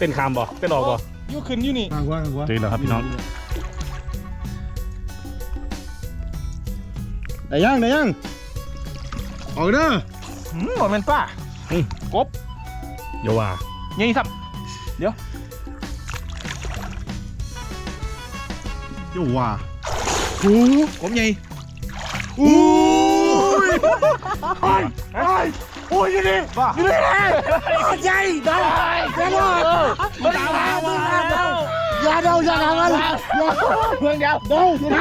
เต้นคามบ่เต้นออกบ่ยูขึ้นอยู่นี่ทางว่าทางว่าเจอแล้วครับพี่น้องได้ยังได้ยังออกเด้อหืมบ่แม่นป้าเดี๋ยวว่ายังอีสับโย่ว่าโอ้ผมใหญ่โอ้ย โอ้ยอยู่นี่บ้าอยู่นี่ใหญ่ได้แค่รอดมาตามมามาอย่าเดาอย่าทำมันอย่าเพื่อนเดียวเดาอย่าไหน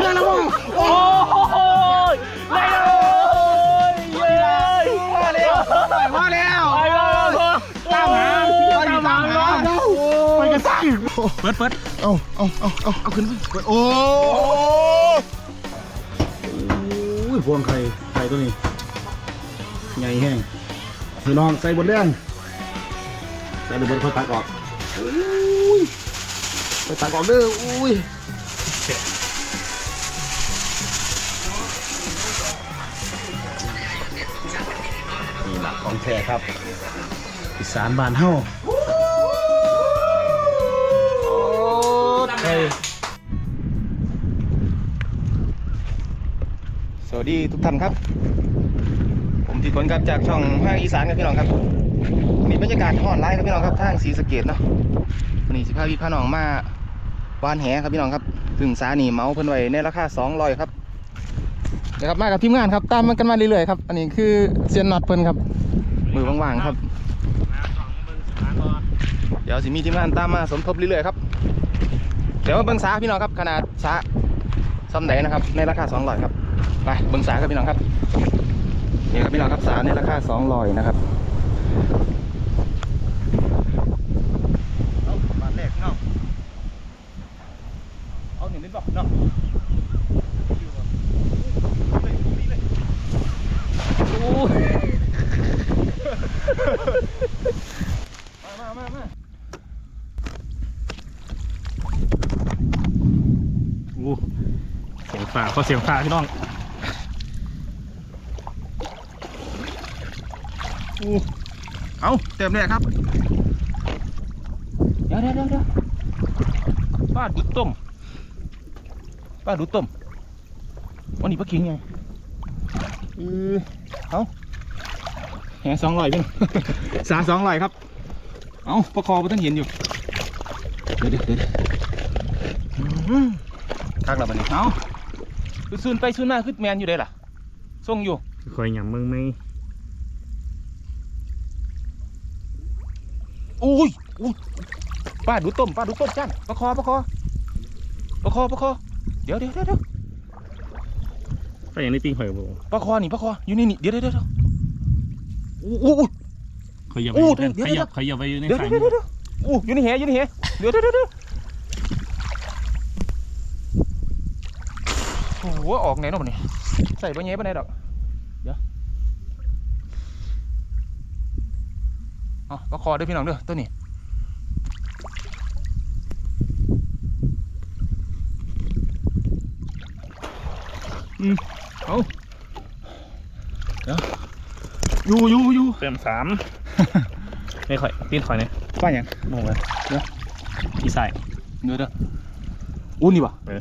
เรื่องแล้ววะโอ้ยไม่เลยเย้ยมาแล้วมาแล้วไปแล้วตามหาตามหาไปกันซะเปิดเปิดเอาเอาเอาเอาเอาขึ้นไปโอ้ยพวงไข่ไข่ ตัวนี้ใหญ่แห้งพี่น้องใส่บนเรื่องใส่บนเรื่องค่อยตักออกอุ้ยไปตักออกเด้ออุ้ยนี่หลักของแท้ครับอีสานบ้านเฮาส วัสดีทุกท่านครับ ผมทีคนครับจากช่องภาคอีสานครับพี่น้องครับมีบรรยากาศห่อนไลฟ์ครับพี่น้องครับทางศรีสะเกดเนาะวันนี้สิพาพี่พาน้องมาวานแหครับพี่น้องครับถึงสานีเมาเพิ่นไว้ในราคา200ครับเดี๋ยวครับมากับทีมงานครับตามมันกันมาเรื่อยๆครับอันนี้คือเซียนน็อตเพิ่นครับมือว่างๆครับเดี๋ยวสิมีทีมงานตามมาสมทบเรื่อยๆครับเดี๋ยวมาเบิ่งสาพี่น้องครับขนาดสาซ้ำไหนนะครับในราคา200ครับ ไปเบิ่งสาครับพี่น้องครับนี่ครับพี่น้องครับสาในราคา200นะครับเอาบาทแรกพี่น้องเอาหนึ่งนิดบอกเนาะโอ้ยมามามามาอู้เสียงฟ้าเขาเสียงฟ้าพี่น้อง เอาเต็มเลยครับ เดี๋ยวเดี๋ยวเดี๋ยวเดี๋ยวป้าดุดต้มป้าดุดต้มวันนี้ป้ากินไงเออเอาแหสองร้อยเป็นสาสองร้อยครับ เอาประคอมันต้องเห็นอยู่ เดี๋ยวเดี๋ยวเดี๋ยวอื้อหือทักแล้วบันนี้เอาคือซูนไปซูนมาคือแมนอยู่เด้ล่ะส่งอยู่คอยหยำมึงไหม อุ้ยอุ้ยป้าดูต้มป้าดูต้มจ้านประคอประคอประคอประคอเดี๋ยวเดี๋ยวเดี๋ยวเดี๋ยวก็อย่างนี้ปิ้งหอยบ่ประคอนี่ประคออยู่นี่นี่เดี๋ยวเดี๋ยวเดี๋ยวอู้อู้อู้ขยับอู้ไปเดี๋ยวขเดี๋ยวยับขยับไปอยู่ในเดี๋ยวสายเดี๋ยวเดี๋ยวเดี๋ยวอู้อยู่ในแหอยู่ในแหเดี๋ยวเดี๋ยวเดี๋ยวเดี๋ยวโอ้โหออกไหนเนาะมันนี่ใส่ใบแหไปไหนใดดอกเดี๋ยว เอาประคอเด้อพี่น้องเด้อตัวนี้อยู่อยู่อยู่เต็มสามไม่ค่อยปิ้งหอยเนี่ยป้าอย่างโมงเลยที่ใส่เดี๋ยวเดี๋ยวอู้นี่ป่ะเออ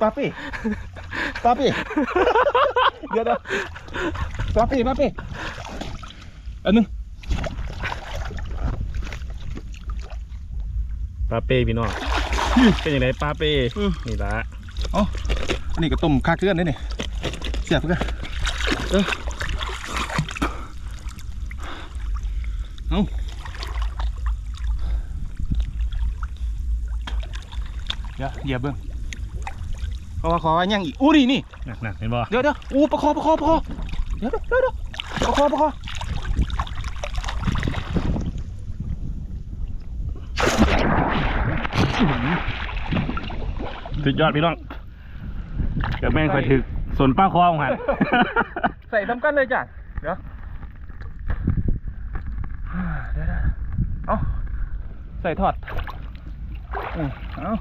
ป้าปี้ป้าปี้เดี๋ยวเดี๋ยวป้าปี้ป้าปี้อันหนึงปลาเป้พี่น้องเป็นยังไงปลาเป้นี่ละอันนี้ก็ต้มคาเคลื่อนได้นี่เสียบเพื่อนเออเอาเดี๋ยวเหยียบเบิ้ง ขอว่าขอว่ายังอีกอู้นี่นี่หนักหนักเห็นบ่เดี๋ยวเดี๋ยวอู้ประคอประคอประคอเดี๋ยวเดี๋ยวเดี๋ยวประคอประคอสุดยอดพี่น้องเดี๋ยวแม่งคอยถึกส่วนป้าคอของหันใส่ทำกันเลยจ้ะเดี๋ยวเอาใส่ถอดเอา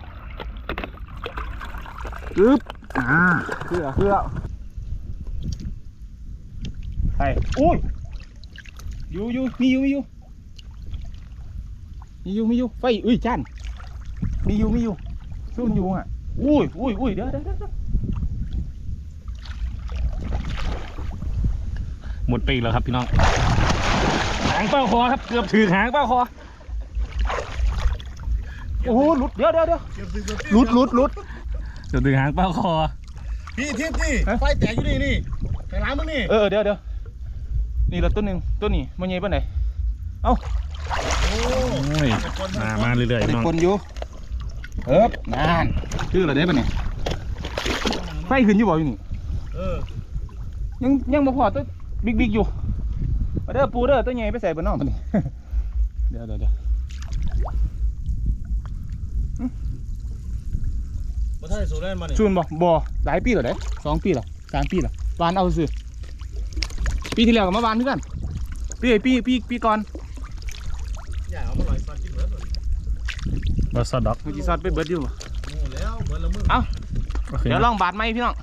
ปึ๊บอ่าเพื่อเพื่อไปอุ้ยอยู่อยู่มีอยู่มีอยู่มีอยู่มีอยู่ไฟอุ้ยจานมีอยู่มีอยู่ซุ่มอยู่อะอุ้ยอุ้ยอุ้ยเดี๋ยวเดี๋ยวเดี๋ยวหมดปีกแล้วครับพี่น้องหางเป้าคอครับเกือบถือหางเป้าคอโอ้โหหลุดเดี๋ยวเดี๋ยวเดี๋ยวหลุดหลุดหลุด เกือบถือหางเป้าคอ พี่ทิพย์นี่ไฟแตกอยู่นี่นี่ไปล้างมึงนี่เออเดี๋ยวเดี๋ยวนี่ละตัวหนึ่งตัวนี้มันใหญ่ปานไหนเอ้าโอ้โอ้ยมามาเรื่อยๆเด็พี่กน้องคนอยู่เอิบนานชื่ออะไรได้ปะเนี่ยไฟขึ้นอยู่บ่อยู่นี่เออยังยังบ่พอตัวบิ๊กบิ๊กอยู่มาเด้อปูเด้อตัวใหญ่ไปใส่บนนอกปะนี่ เดี๋ยวเดี๋ยวเดี๋ยว มาท่านสูงได้มาเนี่ยซูนบ่บ่หลายปีแล้วเด้สองปีแล้วสามปีแล้ววานเอาซื้อปีที่แล้วก็มาวานเพื่อนปีปีปีปีก่อนอย่าเอามาลอยฟันที่เบิร์ดเลยบอสซอดด็อกมันจีซอดไปเบิดอยู่บ่โอ้แล้วเบิร์ดละมึงเอ้าโอเคเดี๋ยวลองบาดไหมพี่น้อง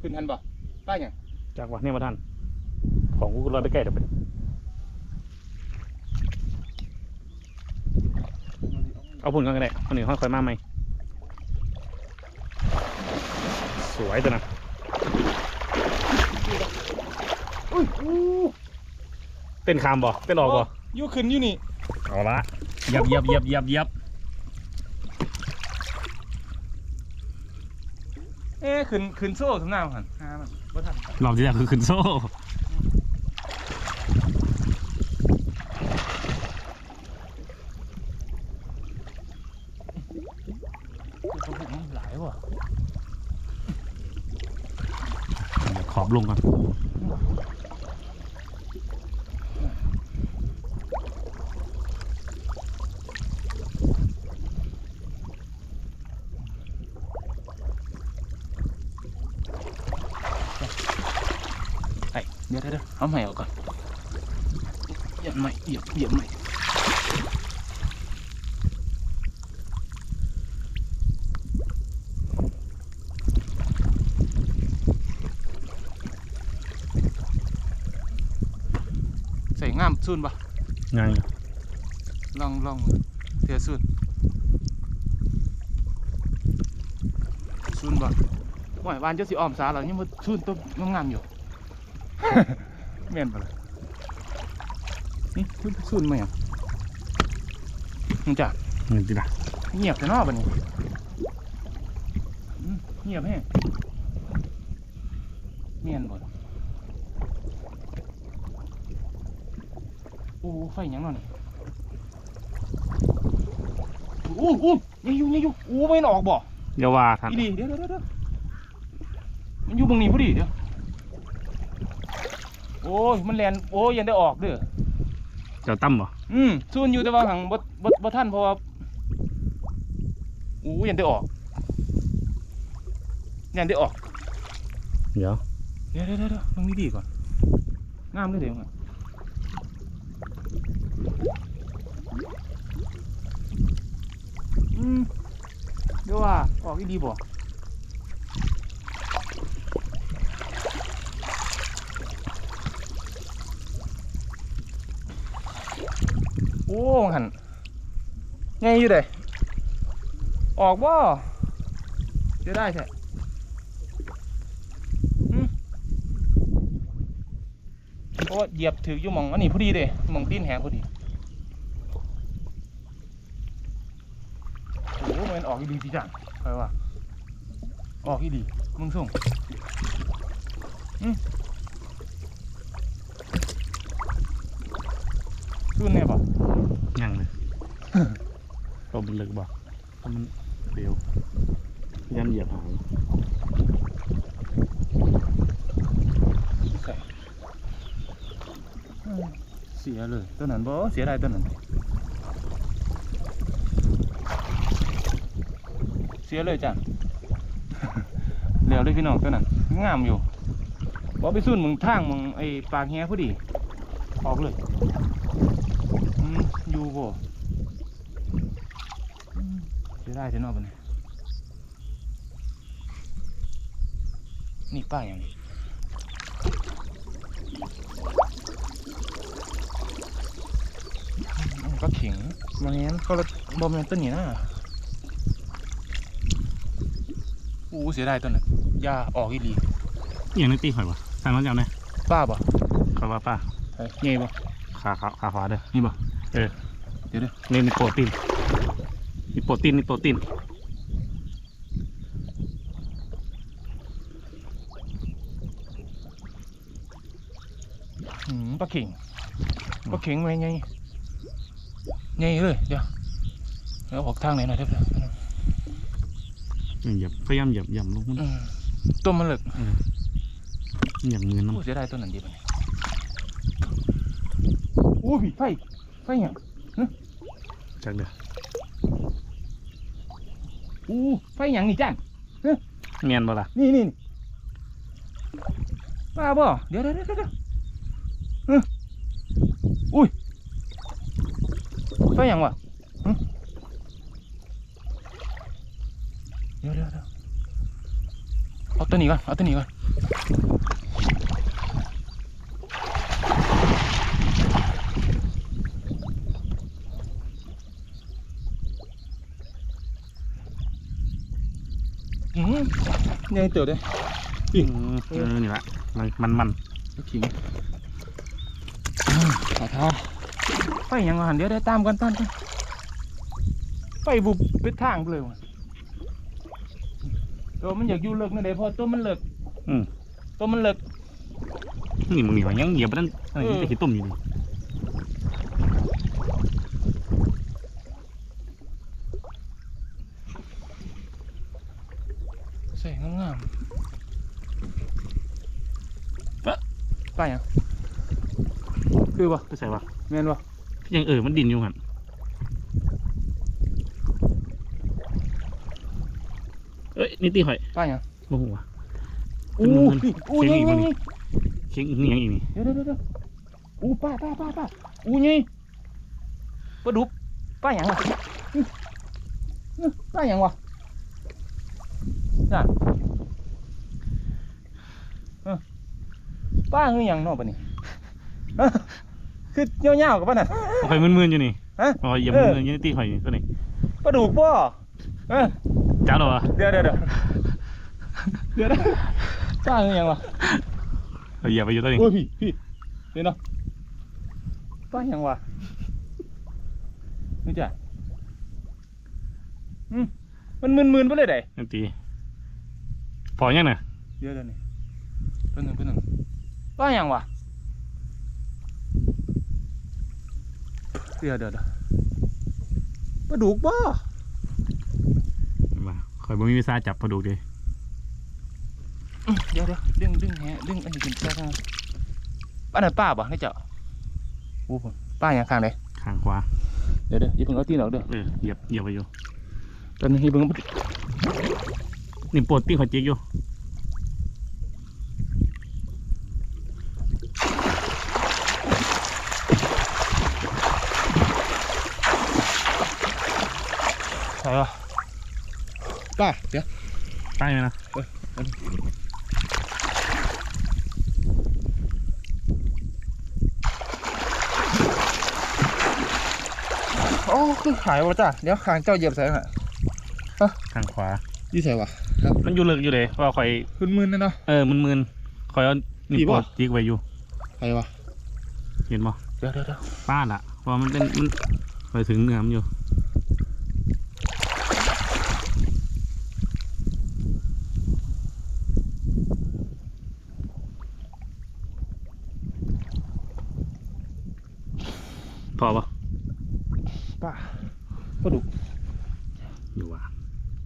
ขึ้นทันบ่ ป้าอย่างจากวัดเนี่ยมาท่าน ของกูก็รอดไปใกล้เดี๋ยวไปเอาพุ่นกันก็ได้คนหนึ่งค่อยๆมาไหมสวยตัวนะอุ้ยอู้เต้นคามบ่เต้นออกบ่อยู่ขึ้นอยู่นี่เอาละเหยับเหยับเหยับเหยับเหยับเอ๊ะขึ้นขึ้นโซ่สำนักหัน หามันบ่ทันรอบที่แล้วคือขึ้นโซ่หลายว่ะเดี๋ยวขอบลงก่อน ไอ้เดี๋ยว เดี๋ยวเดี๋ยวเอาใหม่ออกก่อนเหยียบใหม่เหยียบเหยียบใหม่ใส่งามซุนปะยังอยู่ลองลองเถื่อซุนซุนปะว่าวานเจ้าสิออมสาเหรอยังมาซุนตัวงามๆอยู่ แม่นปะล่ะนี่ซุนซุนมาอย่างมันจะนี่ติดละเงียบแต่นอกบัดนี้อืมเงียบแห้งเมียนบ่โอ้ไฟหยังเนาะนี่โอ้โอ้ยังอยู่ยังอยู่โอ้ไม่นออกบ่อย่าว่าท่านอีดีเดี๋ยวเดี๋ยวเดี๋ยวมันอยู่ตรงนี้พอดีเดี๋ยว โอ้ยมันแลนโอ้ยยังได้ออกเด้อเจ้าตั้มบ่อืมซูนอยู่แต่ว่าหังบ่บ่บ่ทันเพราะว่าโอ้ยยังได้ออกยังได้ออกเดี๋ยวเดี๋ยวเดี๋ยวเดี๋ยวตรงนี้ดีก่อนงามเลยเดี๋ยวอะอืมเดี๋ยวว่าออกอีดีบ่ อ้หันไงอยู่เด้ออกบ่เดี๋ยวได้ใช่เพราะว่าเหยียบถืออยู่มองอันนี้พอดีเลยมองตีนแหงพอดีโอ้โหมันออกอีดีสิจังไปว่าออกอีดีมึงส่งอืมรุ่นเนี่ยป่ะ ยังเลยตัวมันลึกบ่เพราะมันเร็วยันเหยียบหางเสียเลยตัวนั้นบ่เสียดายตัวนั้นเสียสียเลยจ้ะเหลียวเลยพี่น้องตัวนั้นงามอยู่บอกไปสุ่นมึงทางมึงไอ้ปากแฮพอดีออกเลยอืมอยู่บ่อืม เสียได้เสียนอกปะเนี่ยนี่ป้าอย่างนี้อืมก็เข็งมาเงี้ยก็ละบอมนต้นนี้นะอู้เสียดายต้นน่ะยาออกอีหลีอหย่างนึกตีข่อยวะใส่มันยาวไหมป้าบ่ข่อยว่าป้าเฮ้ยเงี้ยบ่ขาขาขาขวาเด้อนี่บ่เออเดี๋ยวเดี๋ยวนี่มีโปรตีน มีโปรตีนมีโปรตีนอืมปลาเข็งปลาเข็งมาไงไงเลยเดี๋ยวเดี๋ยวออกทางไหนหน่อยเดี๋ยวเดี๋ยวเหยียบพยายามเหยียบเหยียบลงมันอืมต้นมันเหลึกเหยียบเงินโอ้น้ำเสียดายต้นนั้นดีป่ะเนี่ยโอ้พี่ไฟไฟหยังจากเด้อ อู้ไฟหยังนี่จ้านเมียนบ่ล่ะนี่นี่นี่ป้าบ่เดี๋ยวเดี๋ยวเดี๋ยวเดี๋ยวเอ้ออุ้ยไฟหยังวะหึเดี๋ยวเดี๋ยวเดี๋ยวเอาตัวนี้ก่อนเอาตัวนี้ก่อน ใหญ่เติบเลยอืมเออนี่ละมันมันมันลูกขิงขอท้าไฟหยังวะหันเดี๋ยวได้ตามกันตามกันไฟบุบไปทางไปเลยวะตัวมันอยากอยู่เลิกนั่นเองพอตัวมันเลิกอืมตัวมันเลิกนี่มึงนี่วะยังเหยียบไปนั่นอะไรเออจะขี้ตุ่มอยู่นี่ ใส่งามๆปะป้าหยัง คือปะไปใส่วะแม่นปะยังเออมันดินอยู่หันเอ้ยนี่ตีข่อยป้าหยังโอ้โหวะอู้มันนี่อู้เสีนี่ยงอีกมั้นี่ยเชียงอีกนี่ยังอีกนี่เดี๋ยวเดี๋ยวเดี๋ยวอู้ป้าป้าป้าป้าอู้นี่ปลาดุกป้าหยังวะอื้ออื้อป้าหยังวะน่ะเออป้าคือหยังเนอกปะนี่เอ้อ คือเงี้ยวๆกับป้าน่ะเอาข่อยมึนๆอยู่นี่ฮะอ๋อเหยียบเอมืออๆอยังตีข่อยนี่ตัวนี้ปลาดุกป่ะเออจ้าเหรอวะเดี๋ยวเดี๋ยวเดี๋ยวเดี๋ยวนะป้าคือหยังวะเอาเหยียบไปอยู่ตัวนี้โอ้ยพี่พี่เดี๋ยวเนาะป้าหยังวะนี่จ้ะอืมมันมึนๆไปเลยเด้นั่นตีพอยังน่ะเดี๋ยวเดี๋ยวนี่เป็นหนึ่งเป็นหนึ่งป้าหยังวะ เดี๋ยวเดี๋ยวเดี๋ยวปลาดุกบ่มาข่อยบ่มีวีซ่าจับปลาดุกเดิอื้อเดี๋ยวเดี๋ยวดึงดึงแฮะดึงอันนี้ขึ้นแค่ทางป้าหน่อยป้าบ่ให้เจ้าโอ้โหป้าหยังข้างไหนข้างขวาเดี๋ยวเดี๋ยวอย่าเพิ่งเอาตีนออกเด้อเออเหยียบเหยียบไปอยู่ตอนนี้อย่าเพิ่งเอานี่ปวดตีข่อยจิกอยู่ ใช่ป่ะป้าเดี๋ยวใต้ไหมนะโอ้คือหายวะจ้ะเดี๋ยวขางเจ้าเหยียบใส่หน่อยข้างขวายี่ใส่วะมันอยู่เลิกอยู่เลยเพราะว่าข่อยขึ้นมืนนะเนาะ เออมึนๆข่อยเอานี่ดีปปะวดจิกไว้อยู่ใช่วะเห็นบ่เดี๋ยวเดี๋ยวเดี๋ยวป้าดอะเพราะมันเป็นมันข่อยถึงเนื้อมันอยู่พอปะ ป้า ปลาดุกอยู่ว่ะ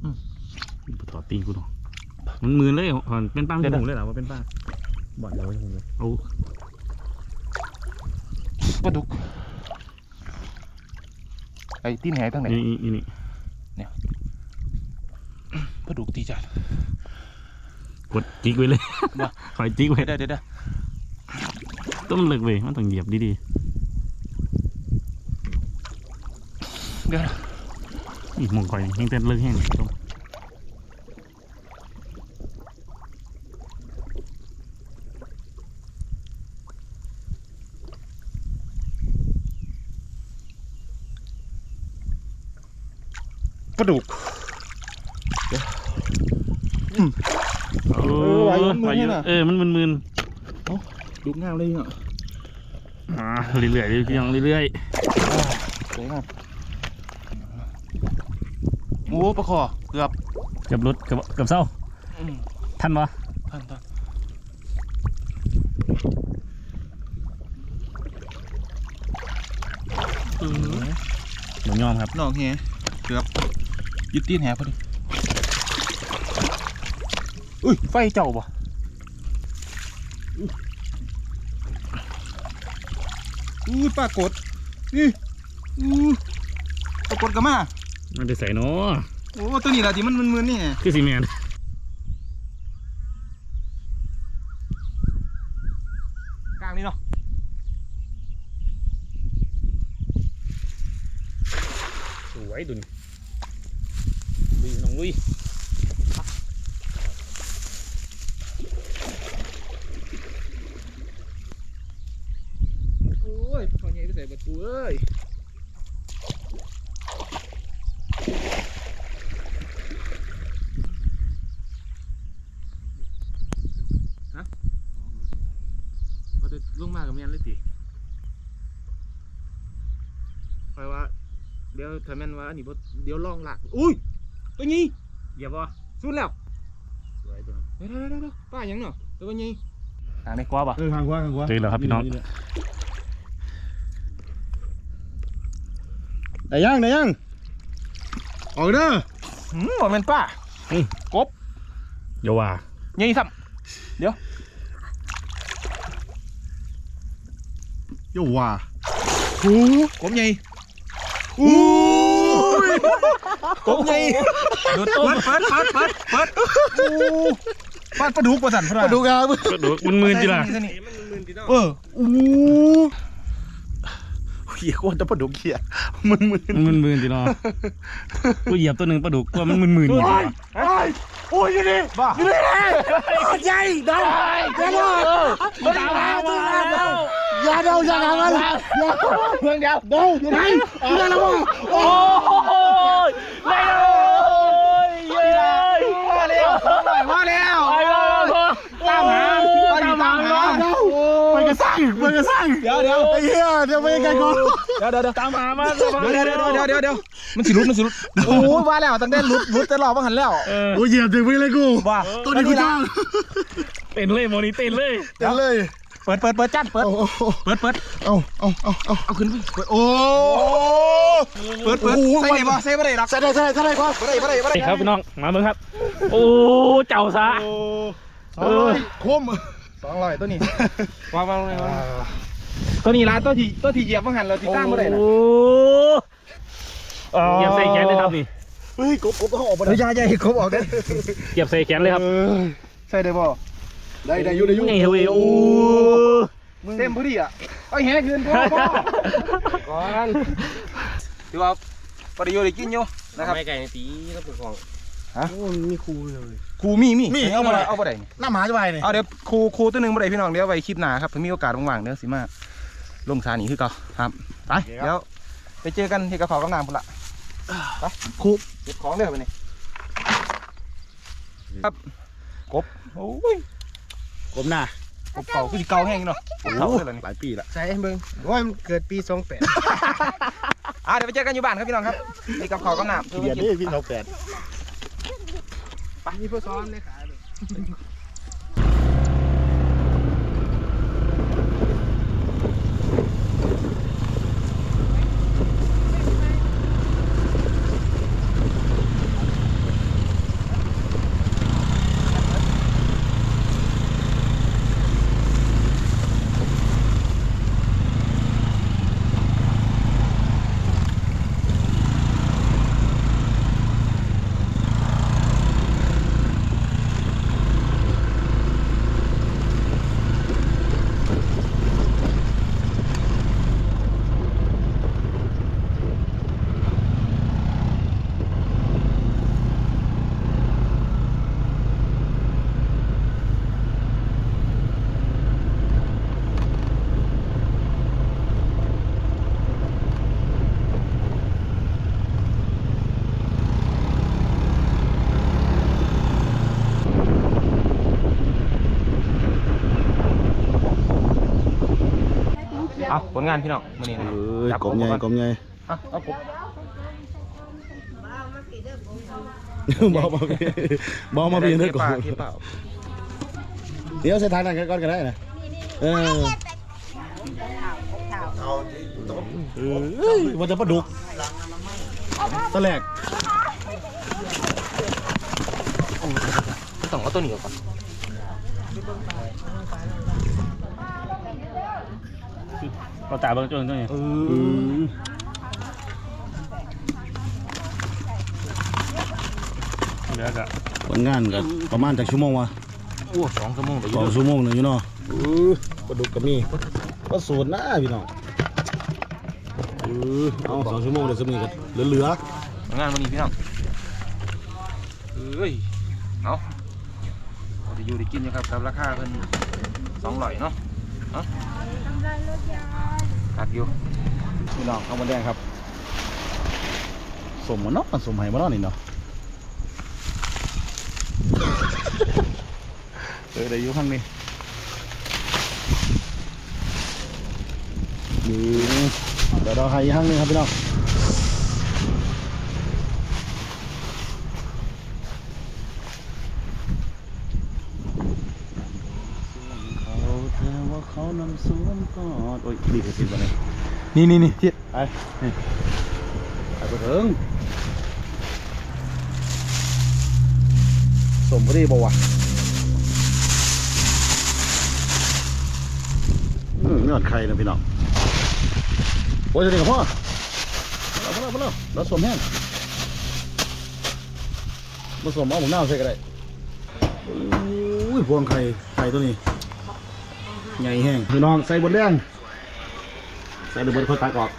อืมปถอดตีนกูเนาะมันมือเลยอ่อนเป็นป้าเดี๋ยวหูเลยเหรอว่าเป็นป้าบ่อนเดียวไว้ผมเลยโอ้ปลาดุกไอ้ตีนแหทั้งไหนนี่นี่นี่เนี่ยปลาดุกตีจัดกดจิกไว้เลยบ่คอยจิกไว้เดี๋ยวเดี๋ยวเดี๋ยวต้องเลิกเว้ยมันต้องเหยียบดีเดี๋ยวๆ อีกมองคอยแห้งเต้นเลิกแห้งต้องปลาดุกโอ้ไหวอยู่ไหวอยู่มึนๆน่ะ เออมันมึนดุกงามเลยเนาะๆอ่าเรื่อยๆเรื่อยๆเรื่อยสวยงาม โอ้ปลาคอเกือบๆเกับรถเกับเกับเศร้าอืมทันวะท่านท่านหนูยอมครับน้องเฮียเกือบยึดตีนแหพอดีอุ้ยไฟเจ้าบ่อุ้ยปลากดนี่อู้ปลากดก็มา มันจะใส่เนาะโอ้ตัวนี้แหละที่มันมึนๆนี่คือซีเมนกลางนี่เนาะสวยดุนลุยน้องลุยโอ้ยขอใหญ่ไปใส่บัตรกูเอ้ยฮะเราจะลงมากับแมนเลยสิคอยว่า เดี๋ยว ถ้าแม่นว่าอันนี้บ่เดี๋ยวลองหลักอุ้ยตัวนี้เหยียบวะสุดแล้วสวยจังเดี๋ยวเดี๋ยวเดี๋ยวเดี๋ยวป้าหยังเนาะตัวนี้อ่างในกว่าป่ะเออข้างขวาข้างขวาเจอแล้วครับพี่น้องได้ยังได้ยังออกเด้อหืมบอกแม่นป้าอย่าว่าใหญ่ซ้โย่ว่าำหูกบใหญ่อู้ย กบใหญ่ดูต้มเปิดเปิดเปิดเปิดอู้ปลาปลาดุกปลาสันพปลาดุกอะกระโดดมันมืนจีล่ะเอออู้ เหี้ยโคตรจะปลาดุกเหี้ยมึนมึนมันมึนมืนจีล่ะกูเหยียบตัวหนึ่งปลาดุกว่ามันมึนมืนอยู่โอ้ยโอ้ยอยู่นี่บ้าอยู่นี่ใหญ่ดาวเดี๋ยวมันตามมาแล้วอย่าเดาอย่าหามันอย่าเมืองเดียวเดาอยู่ไหนอยู่ไหนแล้ววะโอ้โอ้ยได้เลยเย้ย มาแล้วมาแล้ว ไปแล้ว ตามหาตามหา เดามันก็ สร้างมันก็สร้างเดี๋ยวเดี๋ยวไอ้เหี้ยเดี๋ยวไปไกลก่อนเดี๋ยวเดี๋ยวเดี๋ยวตามหามาเดี๋ยวเดี๋ยวเดี๋ยวเดี๋ยวเดี๋ยวมันสิรุดมันสิรุดโอ้ยมาแล้วตั้งแต่รุดรุดแต่รอบมาหันแล้วเออโอ้ยเหยียบถึงไปเลยกูว่าตัวนี้กูจ้างเต้นเลยโมนี่เต้นเลยเต็มเลยเปิดเปิดเปิดจัดเปิดเอาเปิดเปิดเอาเอาเอาเอาเอาขึ้นไปเปิดโอ้เปิดเปิดใส่ไหนบ่ใส่บ่ได้หรอกใส่ได้ใส่ได้ใส่ได้ครับบ่ได้บ่ได้บ่ได้นี่ครับพี่น้องมาเบิ่งครับ โอ้เจ้าซะสองร้อยคม สองร้อยตัวนี้ วางวางเลยวางตัวนี้ร้านตัวที่ตัวที่เหยียบมาหันเราที่ตั้งบ่ได้นะโอ้เหยียบใส่แขนเลยครับนี่เฮ้ยกบกบต้องออกมาเฮ้ยยาใหญ่ครบออกได้เหยียบใส่แขนเลยครับใส่ได้บ่ได้ได้อยู่ได้อยู่นี่เฮ้ยโอ้เต็มพอดีอะไอ้แหกเงินพ่อพ่อก่อนถือว่าประโยชน์ได้กินอยู่นะครับไม่ไก่ในตีแล้วเป็นของ โอ้มีครูเลยครูมีมีมีเอาบ่ได้เอาเอาบ่บ่ได้ได้หน้าหมาจะไปเนี่ยเอาเดี๋ยวครูครูตัวหนึงบ่ได้พี่น้องเดี๋ยวไว้คลิปหน้าครับถ้ามีโอกาสว่างๆเดี๋ยวสิมาลงสาหนีคือเก่าครับไปเดี๋ยวไปเจอกันที่กระเพรากำนางพุ่นละไปครูเก็บของเด้อไปนี่ครับกบโอ้ยกบหน้ากบเก่าคือสิเก่าแห้งอยู่เนาะกบเก่าเลยล่ะนี่หลายปีละใช่เบิ่งว่ามันเกิดปีสองแปดอะเดี๋ยวไปเจอกันอยู่บ้านครับพี่น้องครับนี่กับข้าวกับน้ำเดียดนี่พี่เราแปด มีผู้ซ้อม งานพี่น้องมื้อนี้เอนะครับ้ยจับกลมใหญ่ก่อนกลมใหญ่อะเอากบบอมาพี่บอมาพี่นึกก่อนเก็บเปล่าเดี๋ยวใส่ทางนั้นก่อนก็ได้นะเออเอ้ยว่าจะปลาดุกตะแหลกต้องเอาตัวนี้ออกก่อน เราตาเบิ่งจนตัวนี้อืมเหลือก็ผลงานกันประมาณจากชั่วโมงวะโอ้สองชั่วโมงเดี๋ยวอสยู่องเด้อชั่วโมงหนึ่งอยู่เนาะเออปลาดุกกับนี่ก็สูตรนะพี่น้องเออเอาสองชั่วโมงเดี๋ยวสมีกันเหลือผลงานมื้อนี้พี่น้องเอ้ยเอาเอาได้อยู่ได้กินอยู่ครับกับราคาเพิ่น200เนาะเอ้า คักอยู่พี่น้องข้ามาแดงครับสมมันเนาะสมไห้มาเนาะนี่เนาะเออได้อยู่ข้างนี้มีเดี๋ยวเราให้อีข้างนี้ครับพี่น้องเขาเธอว่าเขานำ สวมกอดโอ้ยดีกว่าสิบวันนี้นี่นี่นี่ที่ไปนี่ไปไปถึงสมพอดีบ่วะอืมยอดไข่นะพี่น้องโอ้ยจะดีกับพ่อเอาไปแล้วไปแล้วแล้วสมแห้งมาสมเอาหมูหน้าใส่ก็ได้อุ้ยพวงไข่ไข่ตัวนี้ ใหญ่แห้งพี่น้องใส่บนแดงใส่ระเบิดค่อยตักออก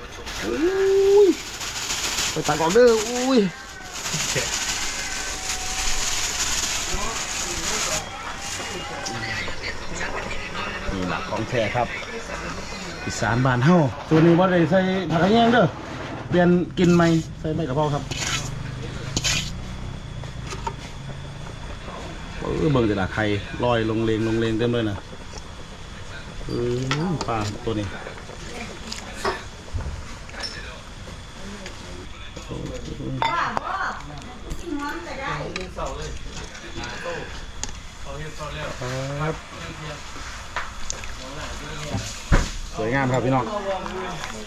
อุ้ยไปตักออกเด้ออุ้ยนี่หลักของแท้ครับอีสานบานเฮาตัวนี้ว่าได้ใส่ผักกระแยงเด้อเปลี่ยนกินใหม่ใส่ใบกระเพราครับเออเบิ่งแต่ละไข่ลอยลงเลงลงเลงเต็มเลยนะ เออปลาตัวนี้สวยงามครับพี่น้อง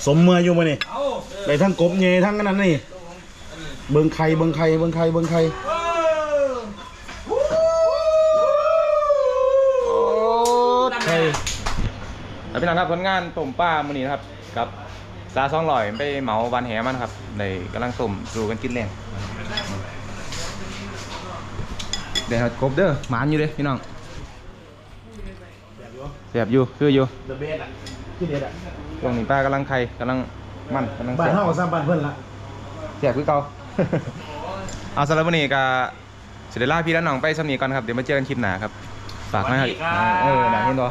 สมเมืออยู่มานี่ได้ทั้งกบเงยทั้งนั้นนี่ เบิ่งไข่เบิ่งไข่เบิ่งไข่เบิ่งไข่โอ้ไข่ แล้ว พี่น้องครับผลงานต้มปลามื้อนี้นะครับกับซาซองลอยไปเหมาวันแหมันครับในกำลังต้มสู่กันกินแรงเดี๋ยวครับกบเด้อหมานอยู่เด้พี่น้องเสียบอยู่คืออยู่เดอะเบสอะที่เด็ดอะช่วงนี้ป้ากำลังไข่กำลังมันกำลังบ้านเสียบเฮากับซ้ำบ้านเพิ่นละเสียบคือเก่าเอาสำหรับวันนี้ก็สิเดล่าพี่และน้องไปสำนีก่อนครับเดี๋ยวมาเจอกันคลิปหน้าครับฝากนะครับเออหนังเห็นตัว